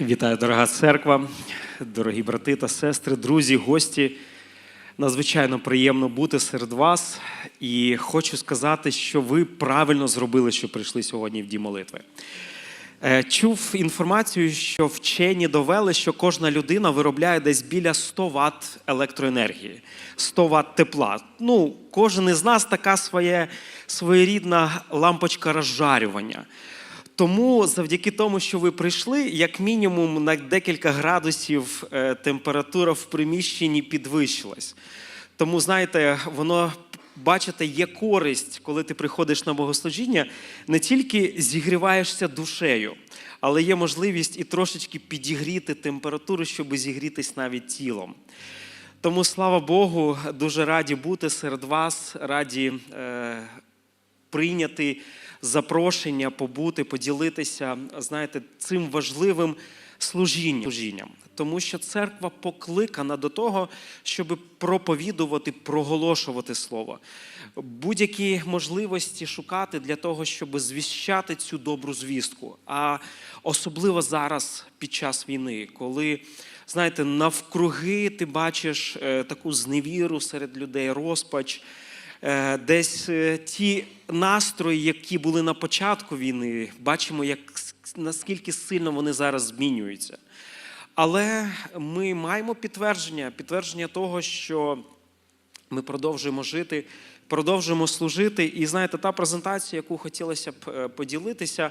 Вітаю, дорога церква, дорогі брати та сестри, друзі, гості. Надзвичайно приємно бути серед вас. І хочу сказати, що ви правильно зробили, що прийшли сьогодні в дім молитви. Е, Чув інформацію, що вчені довели, що кожна людина виробляє десь біля 100 Вт електроенергії, 100 Вт тепла. Ну, кожен із нас така своє, своєрідна лампочка розжарювання. Тому, завдяки тому, що ви прийшли, як мінімум на декілька градусів е, температура в приміщенні підвищилась. Тому, знаєте, воно, бачите, є користь, коли ти приходиш на богослужіння, не тільки зігріваєшся душею, але є можливість і трошечки підігріти температуру, щоб зігрітись навіть тілом. Тому, слава Богу, дуже раді бути серед вас, раді е, прийняти запрошення, побути, поділитися, знаєте, цим важливим служінням. Тому що церква покликана до того, щоб проповідувати, проголошувати слово, будь-які можливості шукати для того, щоб звіщати цю добру звістку. А особливо зараз, під час війни, коли знаєте, навкруги ти бачиш е, таку зневіру серед людей, розпач. Е, Десь е, ті настрої, які були на початку війни, бачимо, як наскільки сильно вони зараз змінюються. Але ми маємо підтвердження, підтвердження того, що ми продовжуємо жити, продовжуємо служити. І знаєте, та презентація, яку хотілося б е, поділитися,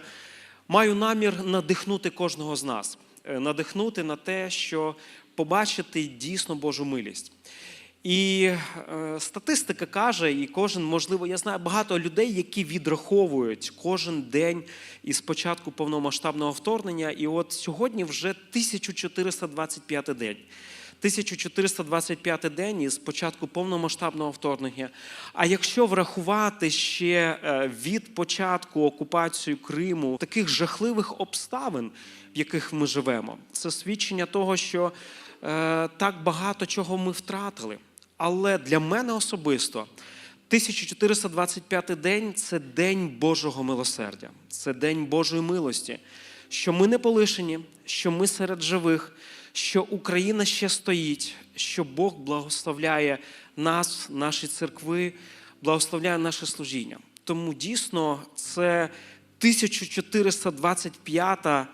маю намір надихнути кожного з нас, надихнути на те, що побачити дійсно Божу милість. І е, статистика каже, і кожен, можливо, я знаю багато людей, які відраховують кожен день із початку повномасштабного вторгнення. І от сьогодні вже 1425 день. 1425 день із початку повномасштабного вторгнення. А якщо врахувати ще е, від початку окупації Криму таких жахливих обставин, в яких ми живемо, це свідчення того, що е, так багато чого ми втратили. Але для мене особисто 1425 день це день Божого милосердя, це день Божої милості, що ми не полишені, що ми серед живих, що Україна ще стоїть, що Бог благословляє нас, наші церкви, благословляє наше служіння. Тому дійсно це 1425 е,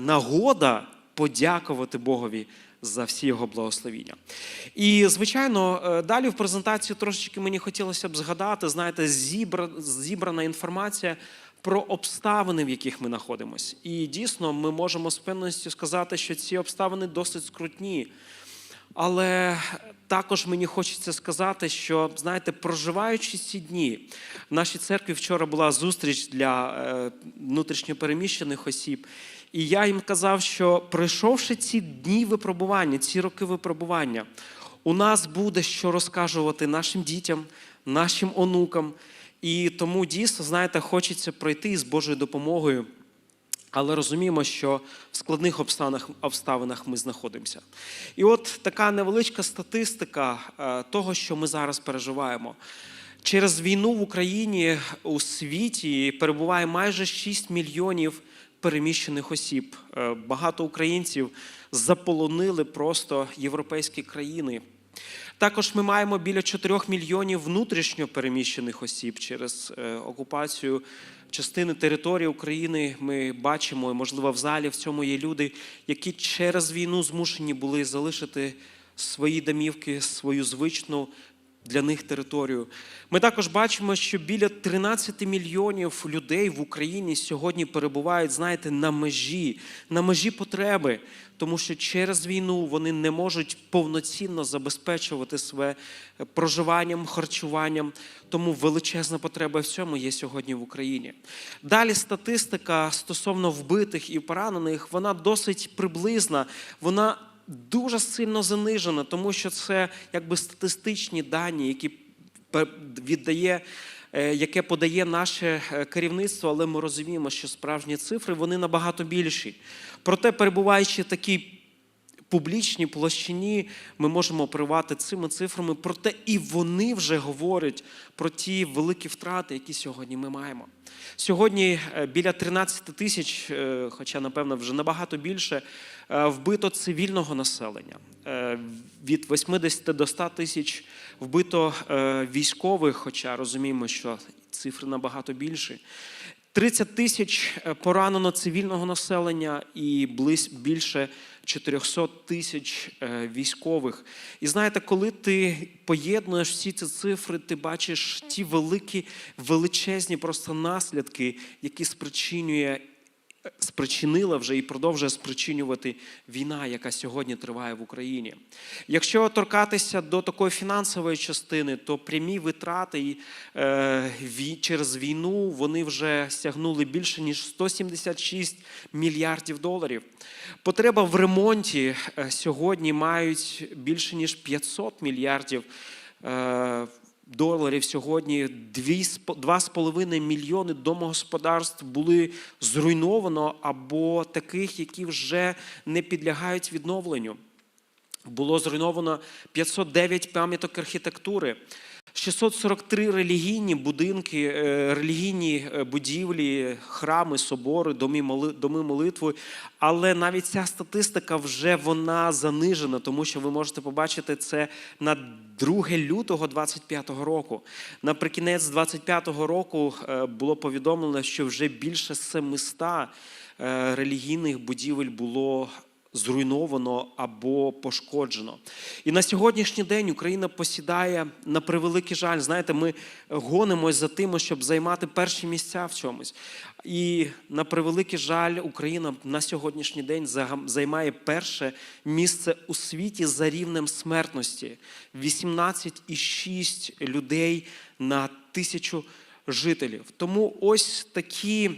нагода подякувати Богові за всі його благословіння. І, звичайно, е, далі в презентації трошечки мені хотілося б згадати, знаєте, зібра, зібрана інформація про обставини, в яких ми знаходимося. І дійсно, ми можемо з певністю сказати, що ці обставини досить скрутні. Але також мені хочеться сказати, що знаєте, проживаючи ці дні, в нашій церкві вчора була зустріч для е, внутрішньопереміщених осіб, і я їм казав, що пройшовши ці дні випробування, ці роки випробування, у нас буде що розкажувати нашим дітям, нашим онукам. І тому дійсно, знаєте, хочеться пройти з Божою допомогою. Але розуміємо, що в складних обставинах, обставинах ми знаходимося. І от така невеличка статистика е, того, що ми зараз переживаємо. Через війну в Україні у світі перебуває майже 6 мільйонів переміщених осіб. Е, Багато українців заполонили просто європейські країни. Також ми маємо біля 4 мільйонів внутрішньо переміщених осіб через е, окупацію частини території України. Ми бачимо, і, можливо, в залі в цьому є люди, які через війну змушені були залишити свої домівки, свою звичну для них територію. Ми також бачимо, що біля 13 мільйонів людей в Україні сьогодні перебувають, знаєте, на межі, на межі потреби, тому що через війну вони не можуть повноцінно забезпечувати своє проживанням, харчуванням. Тому величезна потреба в цьому є сьогодні в Україні. Далі статистика стосовно вбитих і поранених, вона досить приблизна. Вона дуже сильно занижена, тому що це якби статистичні дані, які віддає, е, яке подає наше е, керівництво, але ми розуміємо, що справжні цифри вони набагато більші. Проте, перебуваючи в такій публічній площині ми можемо оперувати цими цифрами, проте і вони вже говорять про ті великі втрати, які сьогодні ми маємо. Сьогодні е, біля 13 тисяч, хоча напевно вже набагато більше, вбито цивільного населення. Е, Від 80 до 100 тисяч вбито е, військових, хоча розуміємо, що цифри набагато більші. 30 тисяч е, поранено цивільного населення і більше 400 тисяч е, військових. І знаєте, коли ти поєднуєш всі ці цифри, ти бачиш ті великі, величезні просто наслідки, які спричинює. Спричинила вже і продовжує спричинювати війна, яка сьогодні триває в Україні. Якщо торкатися до такої фінансової частини, то прямі витрати е, через війну вони вже сягнули більше ніж 176 мільярдів доларів. Потреба в ремонті е, сьогодні мають більше ніж 500 мільярдів. Е, доларів сьогодні 2,5 мільйони домогосподарств були зруйновано або таких, які вже не підлягають відновленню. Було зруйновано 509 пам'яток архітектури, 643 релігійні будинки, е, релігійні е, будівлі, храми, собори, доми молитви. Але навіть ця статистика вже вона занижена, тому що ви можете побачити це на 2 лютого 25-го року. Наприкінець 25-го року е, було повідомлено, що вже більше 700 е, релігійних будівель було зруйновано або пошкоджено. І на сьогоднішній день Україна посідає на превеликий жаль. Знаєте, ми гонимось за тим, щоб займати перші місця в чомусь. І на превеликий жаль, Україна на сьогоднішній день займає перше місце у світі за рівнем смертності: 18,6 людей на тисячу жителів. Тому ось такі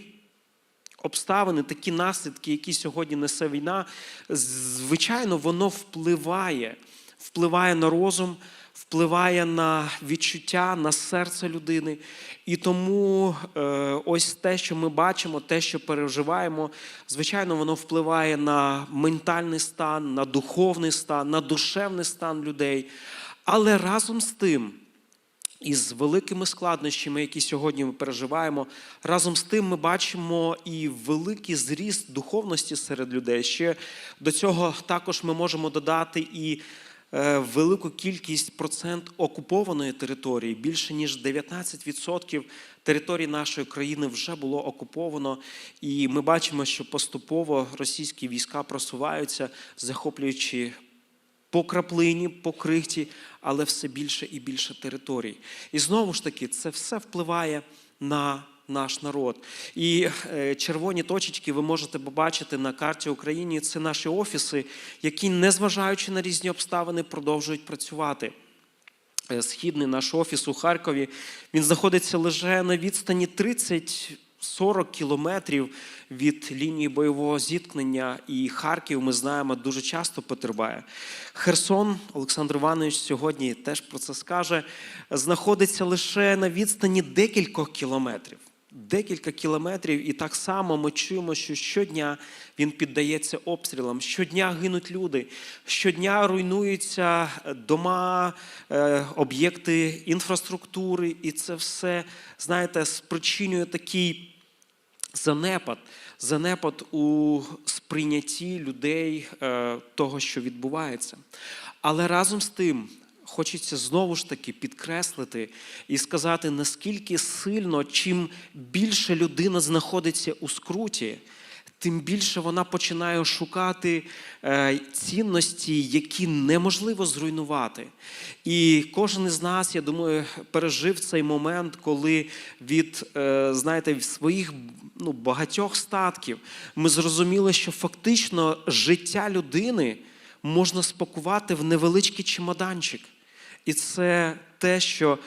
обставини, такі наслідки, які сьогодні несе війна, звичайно, воно впливає, впливає на розум, впливає на відчуття, на серце людини. І тому е, ось те, що ми бачимо, те, що переживаємо, звичайно, воно впливає на ментальний стан, на духовний стан, на душевний стан людей. Але разом з тим, із великими складнощами, які сьогодні ми переживаємо, разом з тим ми бачимо і великий зріст духовності серед людей. Ще до цього також ми можемо додати і е, велику кількість процент окупованої території. Більше ніж 19% території нашої країни вже було окуповано. І ми бачимо, що поступово російські війська просуваються, захоплюючи по краплині, по крихті, але все більше і більше територій. І знову ж таки, це все впливає на наш народ. І е, червоні точечки ви можете побачити на карті України. Це наші офіси, які, незважаючи на різні обставини, продовжують працювати. Е, Східний наш офіс у Харкові він знаходиться лише на відстані 30 40 кілометрів від лінії бойового зіткнення, і Харків, ми знаємо, дуже часто потерпає. Херсон, Олександр Іванович сьогодні теж про це скаже, знаходиться лише на відстані декількох кілометрів. Декілька кілометрів, і так само ми чуємо, що щодня він піддається обстрілам, щодня гинуть люди, щодня руйнуються дома, е, об'єкти інфраструктури, і це все, знаєте, спричинює такий занепад, занепад у сприйнятті людей е, того, що відбувається. Але разом з тим хочеться знову ж таки підкреслити і сказати, наскільки сильно, чим більше людина знаходиться у скруті, тим більше вона починає шукати е, цінності, які неможливо зруйнувати. І кожен із нас, я думаю, пережив цей момент, коли від е, знаєте, своїх ну, багатьох статків ми зрозуміли, що фактично життя людини можна спакувати в невеличкий чемоданчик. І це те, що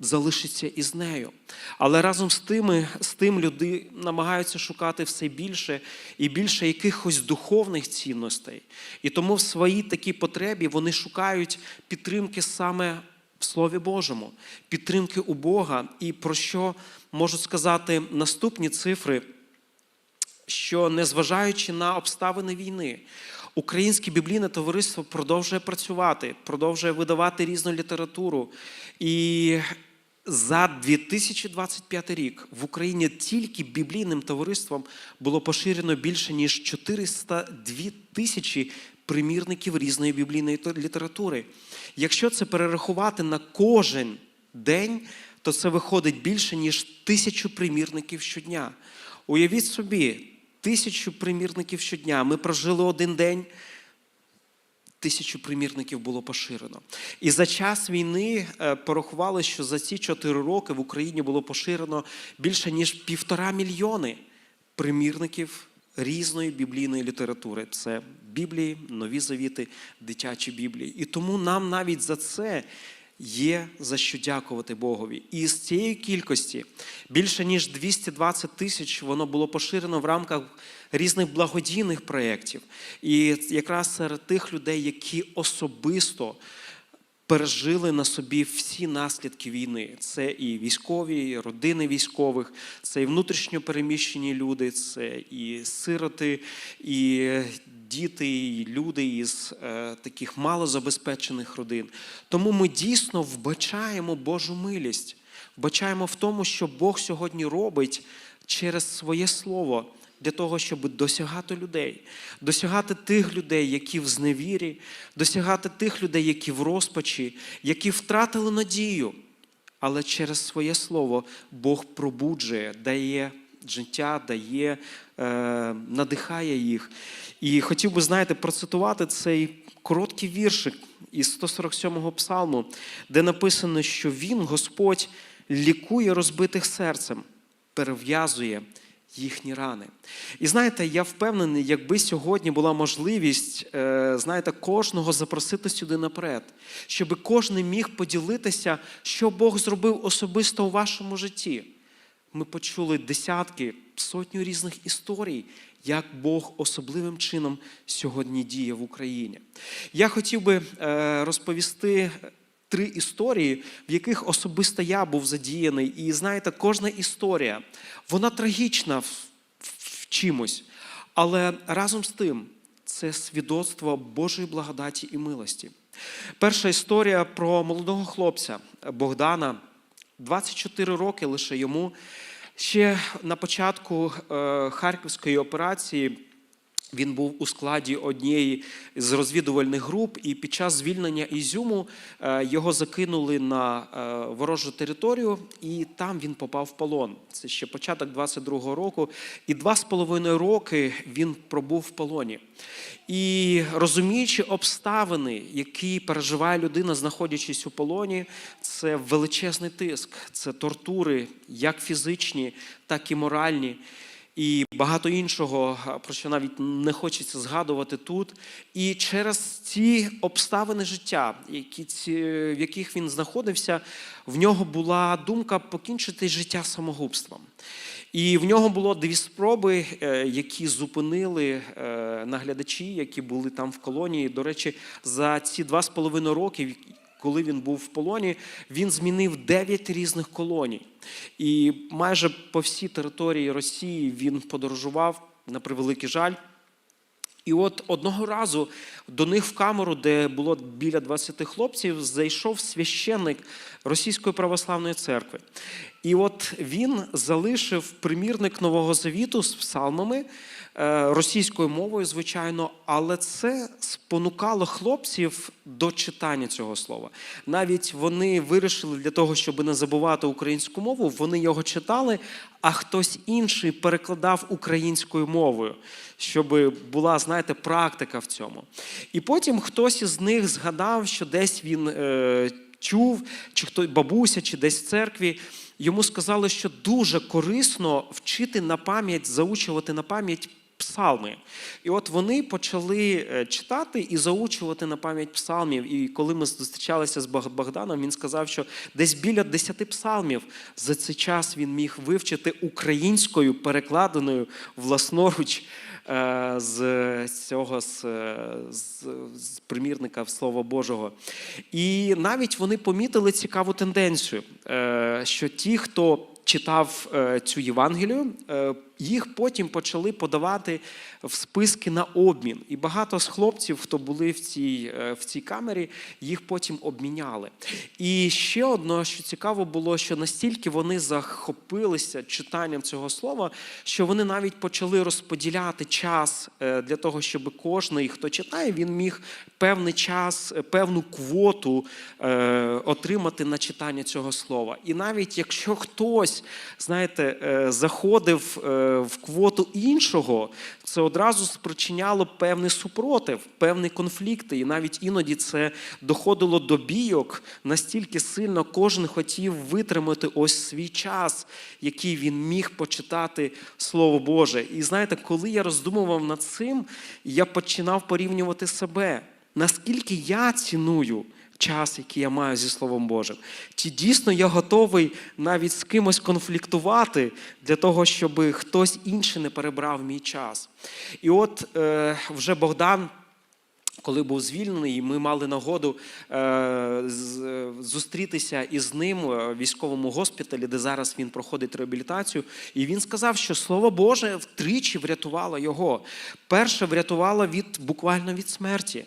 залишиться із нею. Але разом з тими, з тим люди намагаються шукати все більше і більше якихось духовних цінностей. І тому в своїй такій потребі вони шукають підтримки саме в Слові Божому, підтримки у Бога. І про що можу сказати наступні цифри, що незважаючи на обставини війни, Українське біблійне товариство продовжує працювати, продовжує видавати різну літературу. І за 2025 рік в Україні тільки біблійним товариством було поширено більше ніж 402 тисячі примірників різної біблійної літератури. Якщо це перерахувати на кожен день, то це виходить більше ніж тисячу примірників щодня. Уявіть собі, тисячу примірників щодня. Ми прожили один день. Тисячу примірників було поширено. І за час війни е, порахували, що за ці чотири роки в Україні було поширено більше ніж півтора мільйони примірників різної біблійної літератури. Це Біблії, Нові Завіти, дитячі Біблії. І тому нам навіть за це є за що дякувати Богові. І з цієї кількості більше ніж 220 тисяч воно було поширено в рамках різних благодійних проєктів. І якраз серед тих людей, які особисто пережили на собі всі наслідки війни. Це і військові, і родини військових, це і внутрішньо переміщені люди, це і сироти, і діти, і люди із е, таких малозабезпечених родин. Тому ми дійсно вбачаємо Божу милість, вбачаємо в тому, що Бог сьогодні робить через своє слово для того, щоб досягати людей, досягати тих людей, які в зневірі, досягати тих людей, які в розпачі, які втратили надію. Але через своє слово Бог пробуджує, дає життя, дає, е, надихає їх. І хотів би, знаєте, процитувати цей короткий віршик із 147-го псалму, де написано, що Він, Господь, лікує розбитих серцем, перев'язує їхні рани. І знаєте, я впевнений, якби сьогодні була можливість, е, знаєте, кожного запросити сюди наперед, щоб кожен міг поділитися, що Бог зробив особисто у вашому житті. Ми почули десятки, сотню різних історій, як Бог особливим чином сьогодні діє в Україні. Я хотів би е, розповісти три історії, в яких особисто я був задіяний. І знаєте, кожна історія, вона трагічна в, в чимось, але разом з тим це свідоцтво Божої благодаті і милості. Перша історія про молодого хлопця Богдана, 24 роки лише йому. Ще на початку е, Харківської операції він був у складі однієї з розвідувальних груп, і під час звільнення Ізюму е, його закинули на е, ворожу територію, і там він попав в полон. Це ще початок 22-го року. І два з половиною роки він пробув в полоні. І розуміючи обставини, які переживає людина, знаходячись у полоні, це величезний тиск, це тортури, як фізичні, так і моральні і багато іншого, про що навіть не хочеться згадувати тут. І через ці обставини життя, які в яких він знаходився, в нього була думка покінчити життя самогубством. І в нього було дві спроби, е, які зупинили е, наглядачі, які були там в колонії. До речі, за ці два з половиною роки, коли він був в полоні, він змінив дев'ять різних колоній. І майже по всій території Росії він подорожував на превеликий жаль. І от одного разу до них в камеру, де було біля 20 хлопців, зайшов священник Російської православної церкви. І от він залишив примірник Нового Завіту з псалмами е, російською мовою, звичайно, але це спонукало хлопців до читання цього слова. Навіть вони вирішили для того, щоб не забувати українську мову, вони його читали, а хтось інший перекладав українською мовою, щоб була, знаєте, практика в цьому. І потім хтось із них згадав, що десь він е, чув, чи хто бабуся, чи десь в церкві. Йому сказали, що дуже корисно вчити на пам'ять, заучувати на пам'ять псалми. І от вони почали е, читати і заучувати на пам'ять псалмів. І коли ми зустрічалися з Богданом, він сказав, що десь біля 10 псалмів за цей час він міг вивчити українською, перекладеною власноруч е, з цього з, е, з, з примірника Слова Божого. І навіть вони помітили цікаву тенденцію, що ті, хто читав цю Євангелію, їх потім почали подавати в списки на обмін. І багато з хлопців, хто були в цій, е, в цій камері, їх потім обміняли. І ще одно, що цікаво було, що настільки вони захопилися читанням цього слова, що вони навіть почали розподіляти час е, для того, щоб кожний, хто читає, він міг певний час, е, певну квоту отримати на читання цього слова. І навіть якщо хтось, знаєте, заходив в квоту іншого, це одразу спричиняло певний супротив, певні конфлікти. І навіть іноді це доходило до бійок настільки сильно кожен хотів витримати ось свій час, який він міг почитати Слово Боже. І знаєте, коли я роздумував над цим, я починав порівнювати себе. Наскільки я ціную час, який я маю зі Словом Божим? Чи дійсно я готовий навіть з кимось конфліктувати для того, щоб хтось інший не перебрав мій час? І от е, вже Богдан. Коли був звільнений, ми мали нагоду е, зустрітися із ним в військовому госпіталі, де зараз він проходить реабілітацію. І він сказав, що Слово Боже втричі врятувало його. Перше врятувало від буквально від смерті.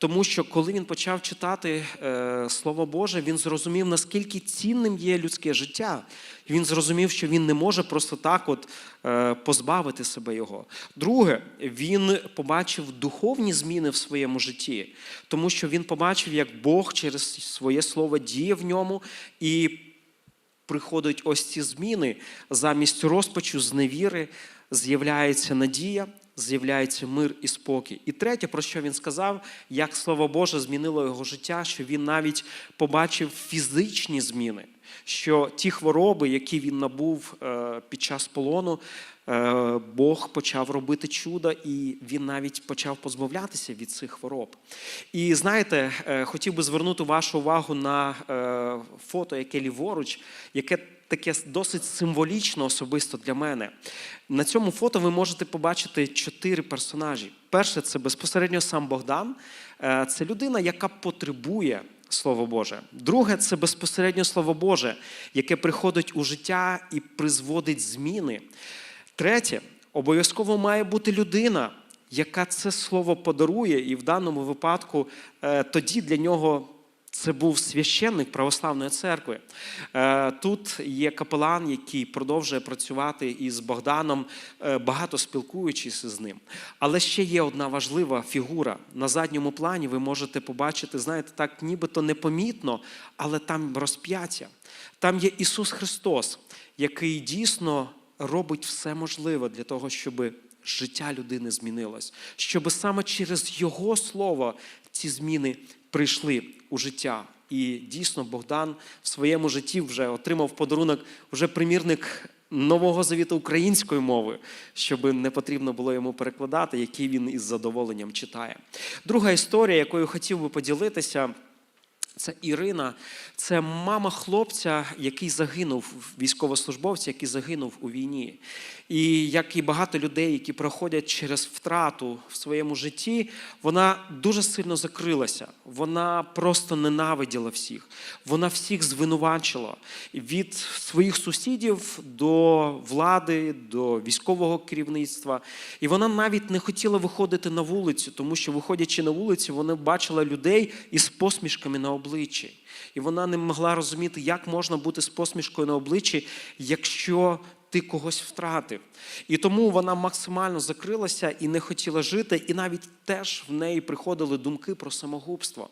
Тому що коли він почав читати е, Слово Боже, він зрозумів, наскільки цінним є людське життя. Він зрозумів, що він не може просто так от е, позбавити себе його. Друге, він побачив духовні зміни в своєму житті, тому що він побачив, як Бог через своє слово діє в ньому і приходять ось ці зміни замість розпачу, зневіри, з'являється надія, з'являється мир і спокій. І третє, про що він сказав, як слово Боже змінило його життя, що він навіть побачив фізичні зміни, що ті хвороби, які він набув е, під час полону, е, Бог почав робити чудо, і він навіть почав позбавлятися від цих хвороб. І знаєте, е, хотів би звернути вашу увагу на фото, яке ліворуч, яке таке досить символічно особисто для мене. На цьому фото ви можете побачити чотири персонажі. Перше, це безпосередньо сам Богдан. Е, Це людина, яка потребує Слово Боже. Друге, це безпосередньо Слово Боже, яке приходить у життя і призводить зміни. Третє, обов'язково має бути людина, яка це слово подарує, і в даному випадку е, тоді для нього. Це був священник православної церкви. Е, Тут є капелан, який продовжує працювати із Богданом, е, багато спілкуючись з ним. Але ще є одна важлива фігура. На задньому плані ви можете побачити, знаєте, так нібито непомітно, але там розп'яття. Там є Ісус Христос, який дійсно робить все можливе для того, щоб життя людини змінилось, щоб саме через Його слово ці зміни прийшли у життя. І дійсно Богдан в своєму житті вже отримав подарунок вже примірник нового завіту української мови, щоб не потрібно було йому перекладати, який він із задоволенням читає. Друга історія, якою хотів би поділитися. Це Ірина, це мама хлопця, який загинув, військовослужбовця, який загинув у війні. І як і багато людей, які проходять через втрату в своєму житті, вона дуже сильно закрилася. Вона просто ненавиділа всіх. Вона всіх звинувачила від своїх сусідів до влади, до військового керівництва. І вона навіть не хотіла виходити на вулицю, тому що, виходячи на вулицю, вона бачила людей із посмішками на обличчі. І вона не могла розуміти, як можна бути з посмішкою на обличчі, якщо ти когось втратив. І тому вона максимально закрилася і не хотіла жити, і навіть теж в неї приходили думки про самогубство.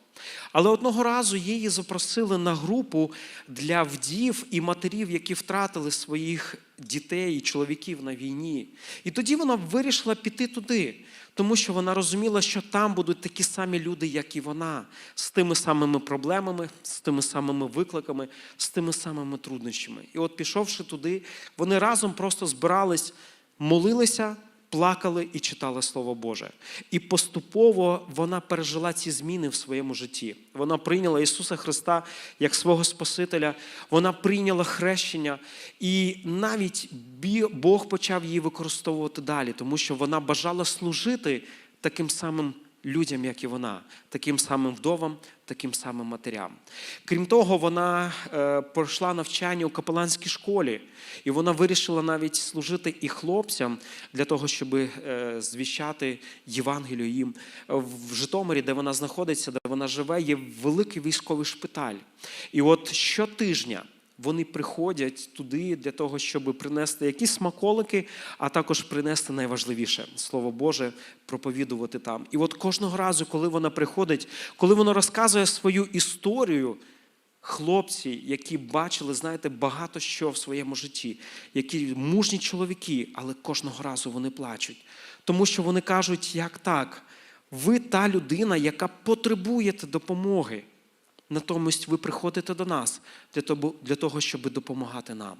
Але одного разу її запросили на групу для вдів і матерів, які втратили своїх дітей і чоловіків на війні. І тоді вона вирішила піти туди, тому що вона розуміла, що там будуть такі самі люди, як і вона, з тими самими проблемами, з тими самими викликами, з тими самими труднощами. І от, пішовши туди, вони разом просто збирались, молилися. Плакали і читали Слово Боже. І поступово вона пережила ці зміни в своєму житті. Вона прийняла Ісуса Христа як свого Спасителя, вона прийняла хрещення, і навіть Бог почав її використовувати далі, тому що вона бажала служити таким самим людям, як і вона, таким самим вдовам, таким самим матерям. Крім того, вона е, пройшла навчання у капеланській школі, і вона вирішила навіть служити і хлопцям для того, щоб е, звіщати Євангелію їм. В Житомирі, де вона знаходиться, де вона живе, є великий військовий шпиталь. І от щотижня. Вони приходять туди для того, щоб принести якісь смаколики, а також принести найважливіше слово Боже, проповідувати там. І от кожного разу, коли вона приходить, коли вона розказує свою історію, хлопці, які бачили, знаєте, багато що в своєму житті, які мужні чоловіки, але кожного разу вони плачуть. Тому що вони кажуть, як так, ви та людина, яка потребуєте допомоги. Натомість ви приходите до нас для того, щоб допомагати нам.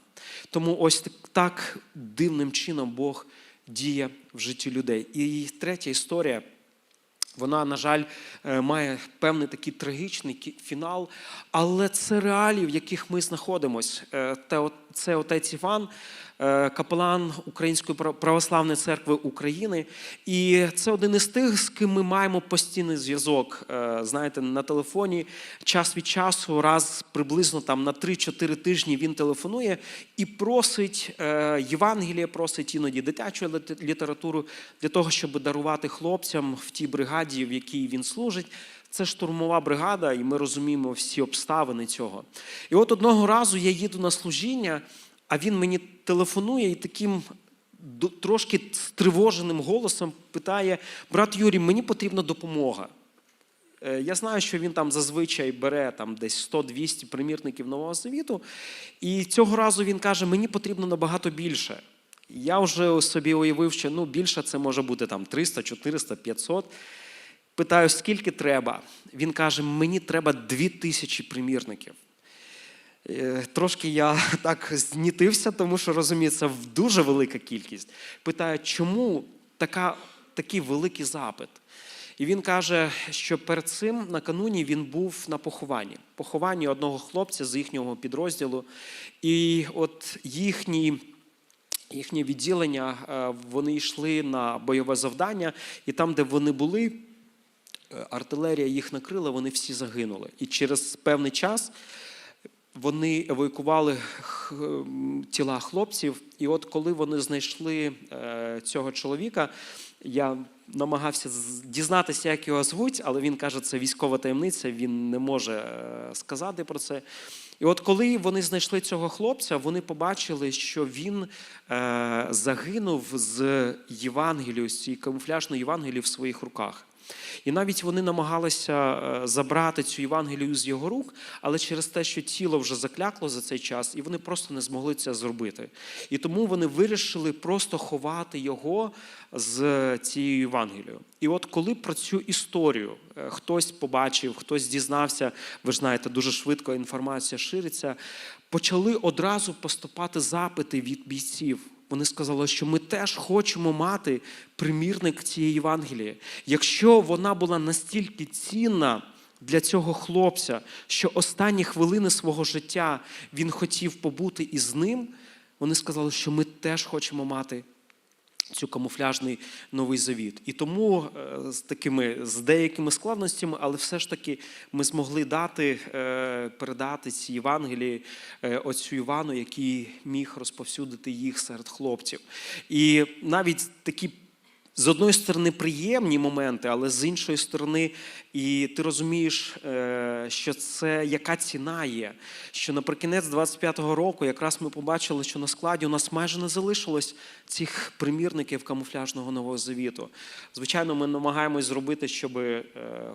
Тому ось так, дивним чином Бог діє в житті людей. І третя історія. Вона, на жаль, е, має певний такий трагічний фінал, але це реалії, в яких ми знаходимося. Це отець Іван, е, капелан Української православної церкви України. І це один із тих, з ким ми маємо постійний зв'язок. Е, Знаєте, на телефоні час від часу, раз приблизно там на 3-4 тижні він телефонує і просить е, Євангеліє, просить іноді дитячу літературу для того, щоб дарувати хлопцям в тій бригаді, в якій він служить. Це штурмова бригада, і ми розуміємо всі обставини цього. І от одного разу я їду на служіння, а він мені телефонує і таким трошки стривоженим голосом питає: брат Юрій, мені потрібна допомога. Е, Я знаю, що він там зазвичай бере там десь 100-200 примірників Нового Завіту, і цього разу він каже: мені потрібно набагато більше. Я вже собі уявив, що ну, більше це може бути там 300, 400, 500. Питаю, скільки треба? Він каже: мені треба 2000 примірників. Е, Трошки я так знітився, тому що розумію, це дуже велика кількість. Питаю, чому така, такий великий запит? І він каже, що перед цим накануні він був на похованні. Похованні одного хлопця з їхнього підрозділу. І от їхній. Їхнє відділення, е, вони йшли на бойове завдання, і там, де вони були, е, артилерія їх накрила, вони всі загинули. І через певний час вони м, тіла хлопців. І от коли вони знайшли е, цього чоловіка, я намагався дізнатися, як його звуть, але він каже, це військова таємниця, він не може е, сказати про це. І от коли вони знайшли цього хлопця, вони побачили, що він е, загинув з Євангелію, з цієї камуфляжної Євангелії в своїх руках. І навіть вони намагалися е, забрати цю Євангелію з його рук, але через те, що тіло вже заклякло за цей час, і вони просто не змогли це зробити. І тому вони вирішили просто ховати його з цією Євангелією. І от коли про цю історію е, хтось побачив, хтось дізнався, ви ж знаєте, дуже швидко інформація шириться, почали одразу поступати запити від бійців. Вони сказали, що ми теж хочемо мати примірник цієї Євангелії. Якщо вона була настільки цінна для цього хлопця, що останні хвилини свого життя він хотів побути із ним, вони сказали, що ми теж хочемо мати цю камуфляжний новий завіт. І тому е, з такими з деякими складностями, але все ж таки ми змогли дати, е, передати ці Євангелії е, оцю Івану, який міг розповсюдити їх серед хлопців. І навіть такі. З одної сторони приємні моменти, але з іншої сторони, і ти розумієш, е, що це яка ціна є. Що наприкінець 25-го року якраз ми побачили, що на складі у нас майже не залишилось цих примірників камуфляжного нового завіту. Звичайно, ми намагаємось зробити, щоб е,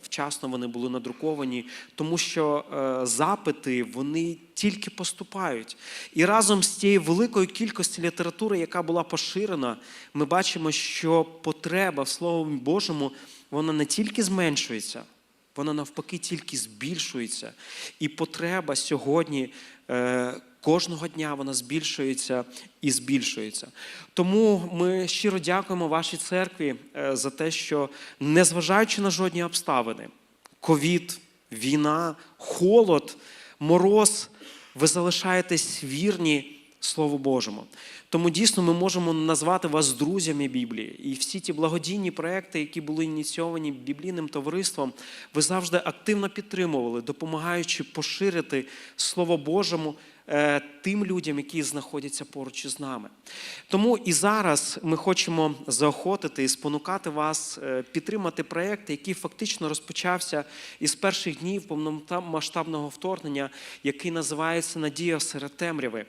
вчасно вони були надруковані, тому що е, запити вони тільки поступають. І разом з тією великою кількістю літератури, яка була поширена, ми бачимо, що потреба в Слові Божому вона не тільки зменшується, вона навпаки тільки збільшується. І потреба сьогодні е, кожного дня вона збільшується і збільшується. Тому ми щиро дякуємо вашій церкві е, за те, що незважаючи на жодні обставини, ковід, війна, холод, мороз, ви залишаєтесь вірні Слову Божому. Тому дійсно ми можемо назвати вас друзями Біблії. І всі ті благодійні проекти, які були ініційовані біблійним товариством, ви завжди активно підтримували, допомагаючи поширити Слово Божому е, тим людям, які знаходяться поруч із нами. Тому і зараз ми хочемо заохотити і спонукати вас е, підтримати проєкт, який фактично розпочався із перших днів повномасштабного вторгнення, який називається Надія серед темряви.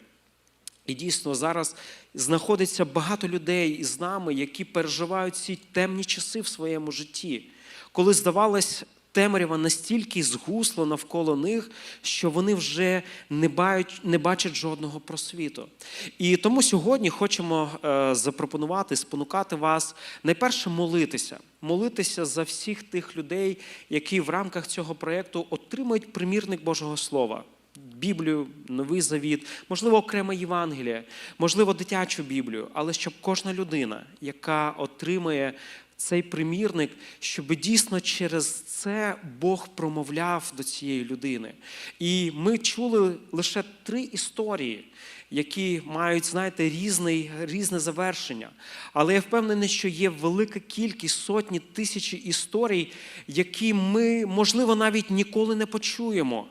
І дійсно зараз знаходиться багато людей із нами, які переживають ці темні часи в своєму житті, коли здавалось. Темрява настільки згусло навколо них, що вони вже не бачать, не бачать жодного просвіту. І тому сьогодні хочемо е, запропонувати, спонукати вас найперше молитися, молитися за всіх тих людей, які в рамках цього проєкту отримують примірник Божого Слова. Біблію, Новий Завіт, можливо, окреме Євангеліє, можливо, дитячу Біблію, але щоб кожна людина, яка отримує цей примірник, щоб дійсно через це Бог промовляв до цієї людини. І ми чули лише три історії, які мають, знаєте, різний, різне завершення. Але я впевнений, що є велика кількість сотні тисячі історій, які ми, можливо, навіть ніколи не почуємо.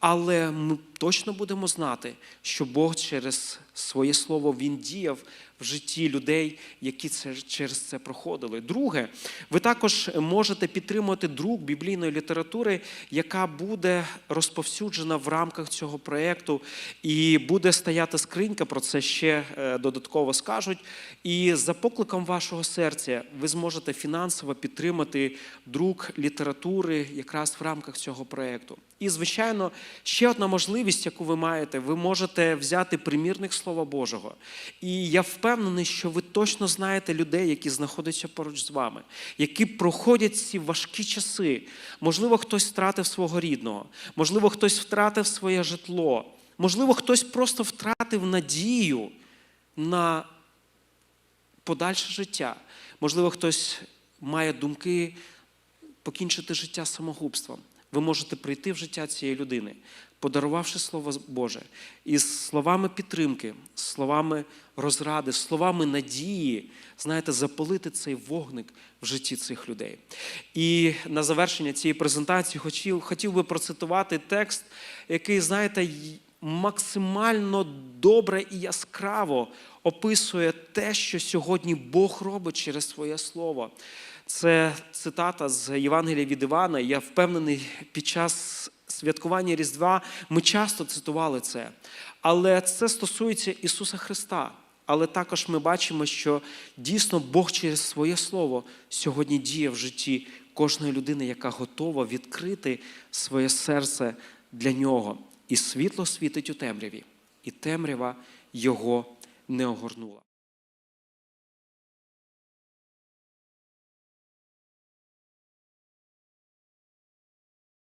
Але ми точно будемо знати, що Бог через своє слово Він діяв в житті людей, які це через це проходили. Друге, ви також можете підтримувати друк біблійної літератури, яка буде розповсюджена в рамках цього проєкту, і буде стояти скринька. Про це ще е, додатково скажуть. І за покликом вашого серця ви зможете фінансово підтримати друк літератури якраз в рамках цього проєкту. І, звичайно, ще одна можливість, яку ви маєте, ви можете взяти примірник Слова Божого. І я впевнений, що ви точно знаєте людей, які знаходяться поруч з вами, які проходять ці важкі часи. Можливо, хтось втратив свого рідного, можливо, хтось втратив своє житло, можливо, хтось просто втратив надію на подальше життя. Можливо, хтось має думки покінчити життя самогубством. Ви можете прийти в життя цієї людини, подарувавши Слово Боже, із словами підтримки, словами розради, словами надії, знаєте, запалити цей вогник в житті цих людей. І на завершення цієї презентації хотів, хотів би процитувати текст, який, знаєте, максимально добре і яскраво описує те, що сьогодні Бог робить через своє слово. Це цитата з Євангелія від Івана. Я впевнений, під час святкування Різдва ми часто цитували це. Але це стосується Ісуса Христа. Але також ми бачимо, що дійсно Бог через своє слово сьогодні діє в житті кожної людини, яка готова відкрити своє серце для нього. І світло світить у темряві, і темрява його не огорнула.